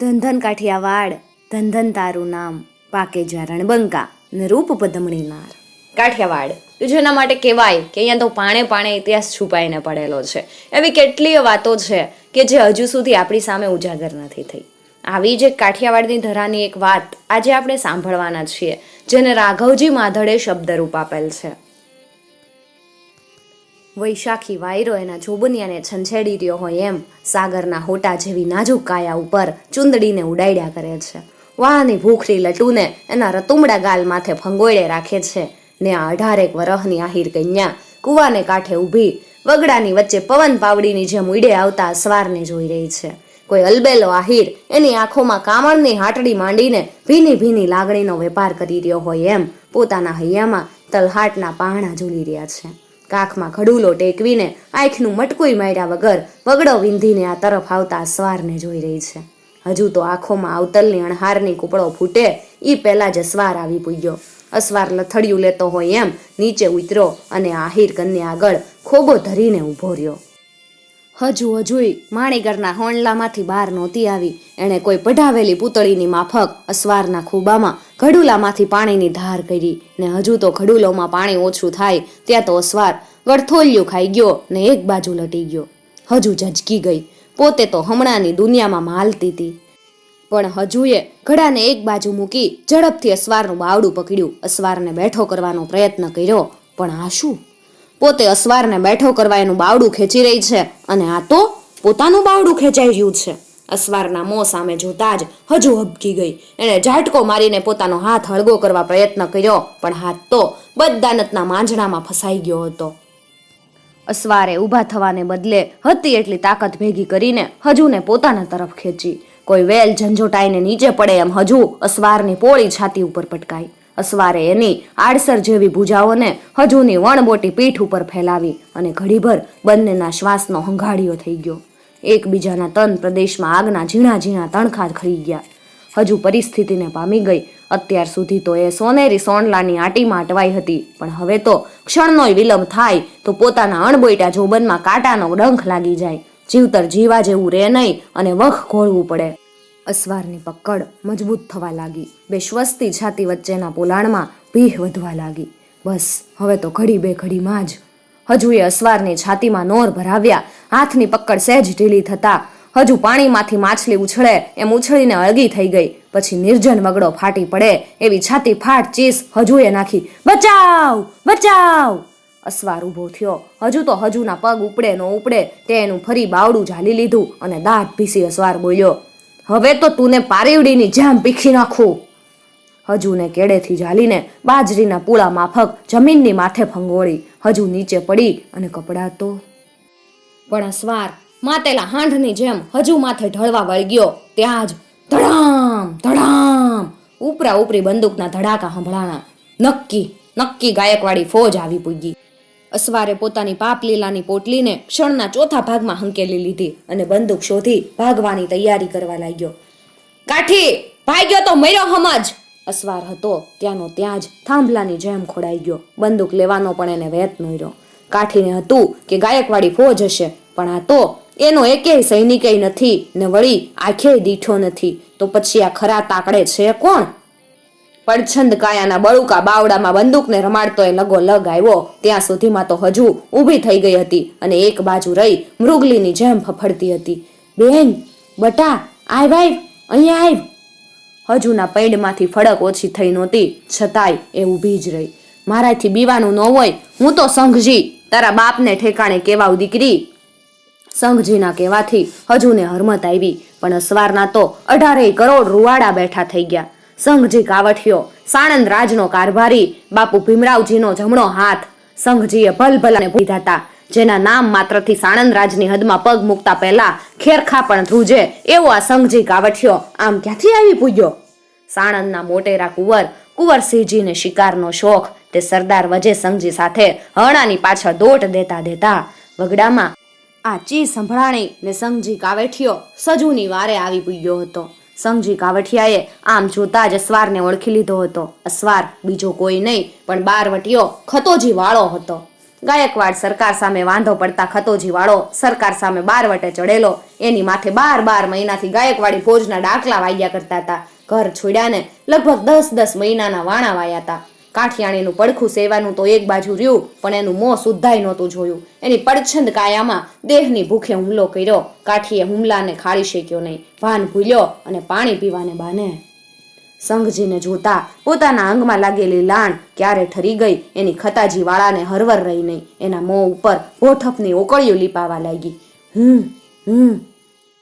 ધન ધન કાઠિયાવાડ ધન ધન તારું નામ, પાકે જ્યાં રણબંકા ને રૂપ પદમણી નાર કાઠિયાવાડ કે જેના માટે કહેવાય કે અહીંયા તો પાણે પાણે ઇતિહાસ છુપાઈને પડેલો છે. એવી કેટલીય વાતો છે કે જે હજુ સુધી આપણી સામે ઉજાગર નથી થઈ. આવી જ એક કાઠિયાવાડની ધરાની એક વાત આજે આપણે સાંભળવાના છીએ, જેને રાઘવજી માધડે શબ્દરૂપ આપેલ છે. વૈશાખી વાયરો એના જોબનિયાને છંછેડી રહ્યો હોય એમ સાગરના હોટા જેવી નાજુક કાયા ઉપર ચુંદડીને ઉડાડ્યા કરે છે. વાહની ભૂખરી લટુને એના રતુમડા ગાલ માથે ફંગોળે રાખે છે ને આ અઢારેક વરહની આહિર કન્યા કૂવાને કાંઠે ઊભી વગડાની વચ્ચે પવન પાવડીની જેમ ઉડે આવતા અસવારને જોઈ રહી છે. કોઈ અલબેલો આહિર એની આંખોમાં કામળની હાટડી માંડીને ભીની ભીની લાગણીનો વેપાર કરી રહ્યો હોય એમ પોતાના હૈયામાં તલહાટના પહાણા ઝૂલી રહ્યા છે. કાખમાં ઘડુલો ટેકવીને આંખનું મટકુઈ માર્યા વગર વગડો વિંધીને આ તરફ આવતા સ્વારને જોઈ રહી છે. હજુ તો આંખોમાં આવતલની અણહારની કૂપળો ફૂટે એ પહેલા જ અસવાર આવી પૂગ્યો. અસવાર લથડિયું લેતો હોય એમ નીચે ઉતર્યો અને આહિર કન્યા આગળ ખોબો ધરીને ઊભો રહ્યો. હજુ હજુય માણીગરના હોણલામાંથી બહાર નહોતી આવી. એણે કોઈ પઢાવેલી પૂતળીની માફક અસવારના ખૂબામાં ઘડુલામાંથી પાણીની ધાર કરી ને હજુ તો ઘડુલોમાં પાણી ઓછું થાય ત્યાં તો અસવાર ગળથોલિયું ખાઈ ગયો ને એક બાજુ લટી ગયો. હજુ ઝજકી ગઈ. પોતે તો હમણાંની દુનિયામાં માલતી હતી પણ હજુએ ઘડાને એક બાજુ મૂકી ઝડપથી અસવારનું બાવડું પકડ્યું. અસવારને બેઠો કરવાનો પ્રયત્ન કર્યો. પણ આ શું? પોતે અસવારને બેઠો કરવા એનું બાવડું ખેંચી રહી છે અને આ તો પોતાનું બાવડું ખેંચાઈ રહ્યું છે. અસવારના મોં સામે જોતા જ હજુ હબકી ગઈ. એણે ઝાટકો મારીને પોતાનો હાથ હળગો કરવા પ્રયત્ન કર્યો, પણ હાથ તો બદદાનતના માંજણામાં ફસાઈ ગયો હતો. અસવારે ઊભા થવાને બદલે હતી એટલી તાકાત ભેગી કરીને હજુને પોતાના તરફ ખેંચી. કોઈ વેલ ઝંઝોટાઈને નીચે પડે એમ હજુ અસવારની પોળી છાતી ઉપર પટકાઈ. અસવારે એની આડસર જેવી ભૂજાઓને હજુની વણબોટી પીઠ ઉપર ફેલાવી અને ઘડીભર બંનેના શ્વાસનો હંઘાડિયો થઈ ગયો. એકબીજાના તન પ્રદેશમાં આગના ઝીણા ઝીણા તણખા ખરી ગયા. હજુ પરિસ્થિતિને પામી ગઈ. અત્યાર સુધી તો એ સોનેરી સોંડલાની આટીમાં અટવાઈ હતી. પણ હવે તો ક્ષણનોય વિલંબ થાય તો પોતાના અણબોઈટા જોબનમાં કાંટાનો ડંખ લાગી જાય. જીવતર જીવા જેવું રહે નહીં અને વખ ઘોળવું પડે. અસવારની પકડ મજબૂત થવા લાગી. બે શ્વસ્તી છાતી વચ્ચેના પોલાણમાં ભીહ વધવા લાગી. બસ, હવે તો ઘડી બે ઘડીમાં જ. હજુ એ અસવારની છાતીમાં નોર ભરાવ્યા. હાથની પકડ સહેજ ઢીલી થતા. હજુ પાણીમાંથી માછલી ઉછળે, એમ ઉછળીને અળગી થઈ ગઈ. પછી નિર્જન વગડો ફાટી પડે, એવી છાતી ફાટ ચીસ હજુ એ નાખી. બચાવ બચાવ! અસવાર ઊભો થયો. હજુ તો હજુના પગ ઉપડે નો ઉપડે તે એનું ફરી બાવડું ઝાલી લીધું અને દાંત ભીસી અસવાર બોલ્યો. હવે તો તુને પારીવડીની જેમ પીખી નાખું. હજુને કેડેથી ઝાલીને બાજરીના પૂળા માફક જમીનની માથે ફંગોળી હજુ નીચે પડી અને કપડાતો. પણ સ્વાર માતેલા હાંઢની જેમ હજુ માથે ઢળવા વળગ્યો. ત્યાં જ ધડામ ધડામ ઉપરા ઉપરી બંદૂકના ધડાકા સંભળાણા. નક્કી નક્કી ગાયકવાળી ફોજ આવી પૂગી. અસવારે પોતાની પાપ લીલાની પોટલીને ક્ષણના ચોથા ભાગમાં હંકેલી લીધી અને બંદૂક શોધી ભાગવાની તૈયારી કરવા લાગ્યો. કાઠી, ભાગ્યો તો મર્યો હમજ અસવાર હતો. ત્યાંનો ત્યાં જ થાંભલાની જેમ ખોડાઈ ગયો. બંદૂક લેવાનો પણ એને વેત નોર્યો કાઠીને હતું કે ગાયકવાડી ફોજ હશે, પણ આ તો એનો એકેય સૈનિકેય નથી ને વળી આંખે દીઠો નથી. તો પછી આ ખરા તાકડે છે કોણ? પડછંદ કાયાના બળુકા બાવડામાં બંદૂકને રમાડતો એ લગો લગ આવ્યો. ત્યાં સુધીમાં તો હજુ ઊભી થઈ ગઈ હતી અને એક બાજુ રહી મૃગલીની જેમ ફફડતી હતી. બેન, બટા આય ભાઈ અહીંયા આવ. હજુના પૈડમાંથી ફડક ઓછી થઈ નહોતી, છતાંય એ ઊભી જ રહી. મારાથી બીવાનું ન હોય, હું તો સંઘજી, તારા બાપને ઠેકાણે કેવાવ દીકરી. સંઘજીના કહેવાથી હજુને હરમત આવી, પણ અસવારના તો અઢારેય કરોડ રૂવાડા બેઠા થઈ ગયા. સંઘજી કાવઠિયો, સાણંદ રાજનો કારભારી, બાપુ ભીમરાવજીનો જમણો હાથ. સંઘજીએ ભલભલાને ભૂલી હતા જેના નામ માત્રથી સાણંદ રાજની હદમાં પગ મૂકતા પહેલા ખેરખા પણ ધ્રુજે. એવો આ સંઘજી કાવઠિયો આમ ક્યાંથી આવી પૂગ્યો? સાણંદના મોટેરા કુંવર, કુંવરસિંહજીને શિકારનો શોખ. તે સરદાર વજે સંઘજી સાથે હણાની પાછળ દોટ દેતા દેતા વગડામાં આ ચી સંભળાણી ને સંઘજી કાવેઠિયો સજુની વારે આવી પૂગ્યો હતો. સંઘજી કાવઠિયાએ આમ જોતા જ અસવારને ઓળખી લીધો હતો. અસવાર બીજો કોઈ નહીં, પણ બારવટીયો ખતોજી વાળો હતો. ગાયકવાડ સરકાર સામે વાંધો પડતા ખતોજી વાળો સરકાર સામે બાર વટે ચડેલો. એની માથે બાર બાર મહિનાથી ગાયકવાડી ફોજના ડાકલા વાગ્યા કરતા હતા. ઘર છોડ્યાને લગભગ દસ દસ મહિનાના વાણા વાયા હતા. કાઠિયાણીનું પડખું સેવાનું તો એક બાજુ રહ્યું, પણ એનું મોં સુદ્ધાય નહોતું જોયું. એની પડછંદ કાયામાં દેહની ભૂખે હુમલો કર્યો. કાઠીએ હુમલાને ખાળી શેક્યો નહીં. ભાન ભૂલ્યો અને પાણી પીવાને બાને. સંઘજીને જોતા પોતાના અંગમાં લાગેલી લાણ ક્યારે ઠરી ગઈ, એની ખતાજી વાળાને હરવર રહી નહીં. એના મોં ઉપર ભોઠપની ઓકળીઓ લીપાવા લાગી. હમ હમ,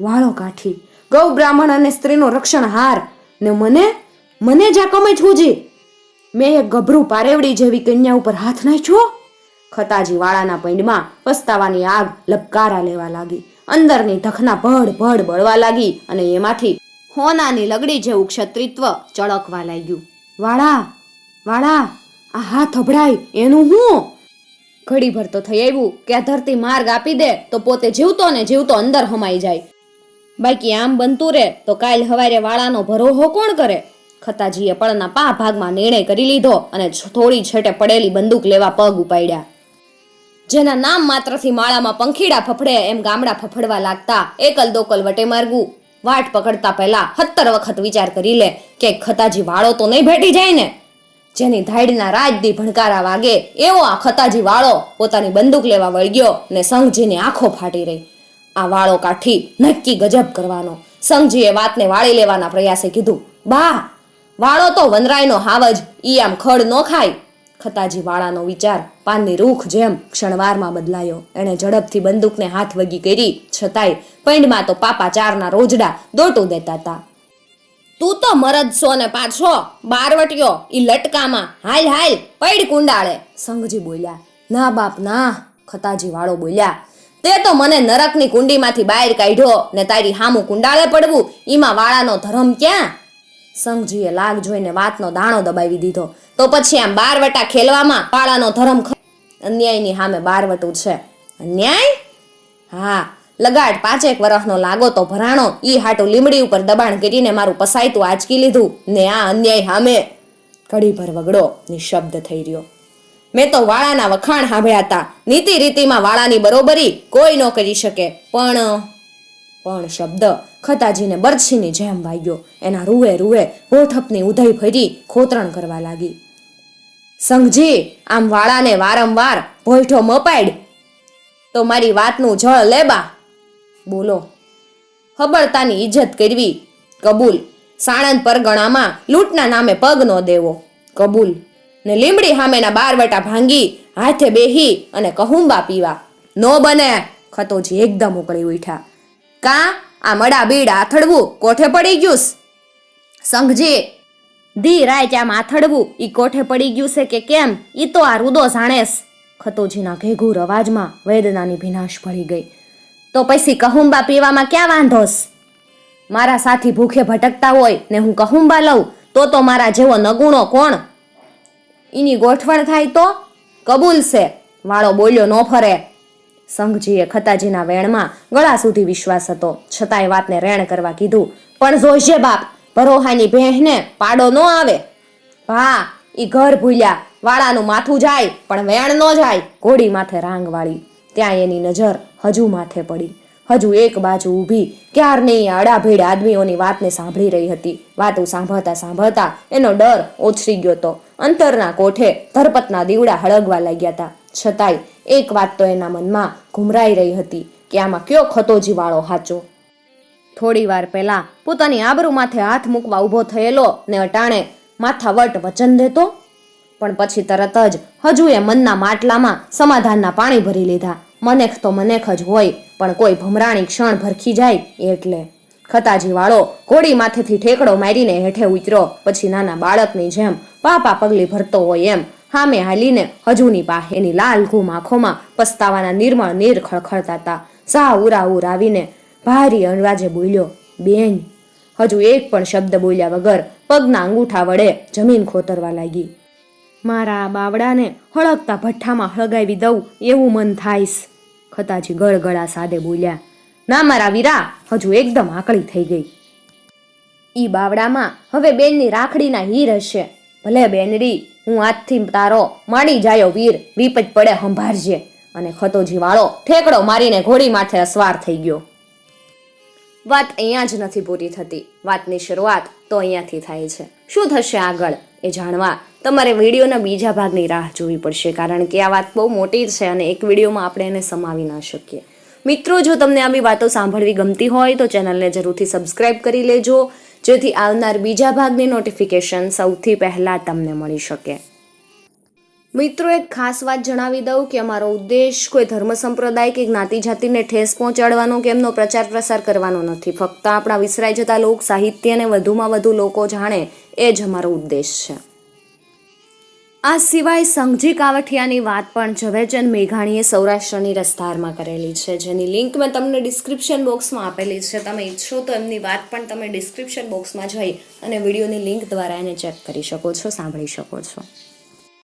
વાળો કાઠી. ગૌ બ્રાહ્મણ અને સ્ત્રીનો રક્ષણ હાર ને મને? મને જ આ કમે છૂજી મેં એક ગભરું પારેવડી જેવી કન્યા ઉપર હાથ નાખ્યો. ખતાજી વાળાના પૈંડમાં પસ્તાવાની આગ લપકારા લેવા લાગી. અંદરની ધખના ભડ ભડ બળવા લાગી અને એમાંથી હોનાની લગડી જેવું ક્ષત્રિત્વ ચળકવા લાગ્યું. વાળા વાળા, આ હાથ અભડાય, એનું હું? ઘડીભર તો થઈ આવ્યું કે આ ધરતી માર્ગ આપી દે તો પોતે જીવતો ને જીવતો અંદર હમાઈ જાય. બાકી આમ બનતું રે તો કાલ હવારે વાળાનો ભરોહો કોણ કરે? ખતાજીએ પળના પા ભાગમાં નિર્ણય કરી લીધો અને થોડી છેટે પડેલી બંદૂક લેવા પગ ઉપાડ્યા. જેના નામ માત્રથી માળામાં પંખીડા ફફડે એમ ગામડા ફફડવા લાગતા એકલ દોકલ વટે માર્ગું. વાટ પકડતા પહેલા સત્તર વખત વિચાર કરી લે કે ખતાજી વાળો તો નહીં ભેટી જાય ને. જેની ધાડના રાજદી ભણકારા વાગે એવો આ ખતાજી વાળો પોતાની બંદૂક લેવા વળગ્યો ને સંઘજીની આંખો ફાટી રહી. આ વાળો કાઠી નક્કી ગજબ કરવાનો. સંઘજીએ વાતને વાળી લેવાના પ્રયાસે કીધું, બા વાળો તો વનરાયનો હાવજ ઈ આમ ખડ નો ખાય. ખતાજી વાળાનો વિચાર પાનની રૂખ જેમ ક્ષણવારમાં બદલાયો. એણે ઝડપથી બંદૂકને હાથ વગી કરી, છતાંય પૈંડમાં તો પાપા ચારના રોજડા દોટું દેતા હતા તું તો મરદ છો ને પાછો બારવટીયો ઈ લટકામાં, હાલ હાલ, પૈડ કુંડાળે. સંઘજી બોલ્યા, ના બાપ, ના ખતાજી વાળો બોલ્યા, તે તો મને નરકની કુંડીમાંથી બહાર કાઢ્યો ને તારી હામું કુંડાળે પડવું, ઈમાં વાળાનો ધર્મ ક્યાં? સંઘજીએ લાગ જોઈને વાતનો દાણો દબાવી દીધો. તો પછી આમ બારવટા ખેલવામાં પાળાનો ધર્મ અન્યાયની સામે બારવટું છે. અન્યાય? હા. લગાડ, પાંચેક વર્ષનો લાગો તો ભરાણો. ઈ હાટું લીમડી ઉપર દબાણ કરીને મારું પસાયતું આંચકી લીધું. ને આ અન્યાય સામે ઘડીભર વગડો નિશબ્દ થઈ રહ્યો. મેં તો વાળાના વખાણ સાંભળ્યા હતા. નીતિ રીતિમાં વાળાની બરોબરી કોઈ ન કરી શકે. પણ પણ શબ્દ ખતાજીને બરછીની જેમ વાગ્યો. એના રૂએ રૂએ હોઠપની ઉધઈ ફરી ખોતરણ કરવા લાગી. સંઘજી આમ વાળાને વારંવાર ભોયઠો મપાડ. તો મારી વાતનું જળ લેબા. બોલો. હબળતાની ઇજ્જત કરવી કબૂલ. સાણંદ પરગણામાં લૂંટના નામે પગ ન દેવો. કબૂલ. ને લીમડી સામેના બારવટા ભાંગી હાથે બેહી અને કહુંબા પીવા. નો બને. ખતોજી એકદમ ઉકળી ઉઠ્યા. કા? આ મડા બીડ આથડવું, કોઠે પડી ગયું સંઘજી, ધી રાય આમ આથડવું, ઈ કોઠે પડી ગયું છે કે કેમ? ઈ તો આ રૂદો જાણેસ. ખતોજીના ઘેઘુર અવાજમાં વેદનાની ભીનાશ ભળી ગઈ. તો પછી કહુંબા પીવામાં ક્યાં વાંધોસ? મારા સાથી ભૂખે ભટકતા હોય ને હું કહુંબા લઉં, તો તો મારા જેવો નગુણો કોણ? એની ગોઠવણ થાય તો? કબૂલ છે. વાળો બોલ્યો ન ફરે. સંઘજીએ ખતાજીના વેણમાં ગળા સુધી વિશ્વાસ હતો. છતાંય વાતને રેણ કરવા કીધું, પણ જોઈશે બાપ, ભરોહાની બહેને પાડો ન આવે. ભા ઈ ઘર ભૂલ્યા, વાળાનું માથું જાય, પણ વેણ ન જાય, ઘોડી માથે રાંગ વાળી. ત્યાં એની નજર હજુ માથે પડી. હજુ એક બાજુ ઊભી, ક્યારની અડાભીડ આદમીઓની વાતને સાંભળી રહી હતી. વાતો સાંભળતા સાંભળતા એનો ડર ઓછરી ગયો હતો અંતરના કોઠે ધરપતના દીવડા હળગવા લાગ્યા હતા. છતાંય એક વાત તો એના મનમાં ઘુમરાઈ રહી હતી કે આમાં કયો ખતો જીવાળો હાચો. થોડી વાર પહેલા પોતાની આબરૂ માથે હાથ મૂકવા ઊભો થયેલો ને અટાણે માથાવટ વચન દેતો, પણ પછી તરત જ હજુ એ મનના માટલામાં સમાધાનના પાણી ભરી લીધા. મનેખ તો મનેખ જ હોય, પણ કોઈ ભમરાણી ક્ષણ ભરખી જાય એટલે. ખતાજીવાળો ઘોડી માથેથી ઠેકડો મારીને હેઠે ઉતર્યો, પછી નાના બાળકની જેમ પાપા પગલી ભરતો હોય એમ સામે હાલીને હજુની પાસે એની લાલ ઘૂમ આંખોમાં પસ્તાવાના નિર્મળ નીર ખળખળતા હતા સા ઉરા ઉર આવીને ભારી અણવાજે બોલ્યો, બેન. હજુ એક પણ શબ્દ બોલ્યા વગર પગના અંગૂઠા વડે જમીન ખોતરવા લાગી. મારા બાવડાને હળગતા ભઠ્ઠામાં હળગાવી દઉં એવું મન થાયસ ખતાજી ગળગળા સાદે બોલ્યા. ના મારા વીરા, હજુ એકદમ આકળી થઈ ગઈ. ઈ બાવડામાં હવે બેનની રાખડીના હીર હશે. ભલે બેનડી, હું આજથી તારો માડી જાયો વીર વિપજ પડે સંભાળજે. અને ખતોજી વાળો ઠેકડો મારીને ઘોડી માથે અસવાર થઈ ગયો. વાત અહીંયા જ નથી પૂરી થતી. વાતની શરૂઆત તો અહીંયાથી થાય છે. શું થશે આગળ એ જાણવા. તમારે વિડીયોના બીજા ભાગની રાહ જોવી પડશે, કારણ કે આ વાત બહુ મોટી છે અને એક વિડીયોમાં આપણે એને સમાવી ના શકીએ. મિત્રો, જો તમને આવી વાતો સાંભળવી ગમતી હોય, તો ચેનલને જરૂરથી સબસ્ક્રાઇબ કરી લેજો, જેથી આવનાર બીજા ભાગની નોટિફિકેશન સૌથી પહેલાં તમને મળી શકે. મિત્રો, એક ખાસ વાત જણાવી દઉં કે અમારો ઉદ્દેશ કોઈ ધર્મ સંપ્રદાય કે જ્ઞાતિ જાતિને ઠેસ પહોંચાડવાનો કે એમનો પ્રચાર પ્રસાર કરવાનો નથી. ફક્ત આપણા વિસરાઈ જતા લોક સાહિત્યને વધુમાં વધુ લોકો જાણે, એ જ અમારો ઉદ્દેશ છે. આ સિવાય સંઘજી કાવઠિયાની વાત પણ ઝવેરચંદ મેઘાણીએ સૌરાષ્ટ્રની રસધારમાં કરેલી છે. જેની લિંક મેં તમને ડિસ્ક્રિપ્શન બોક્સમાં આપેલી છે. તમે ઈચ્છો તો એમની વાત પણ તમે ડિસ્ક્રિપ્શન બોક્સમાં જઈ અને વિડીયોની લિંક દ્વારા એને ચેક કરી શકો છો, સાંભળી શકો છો.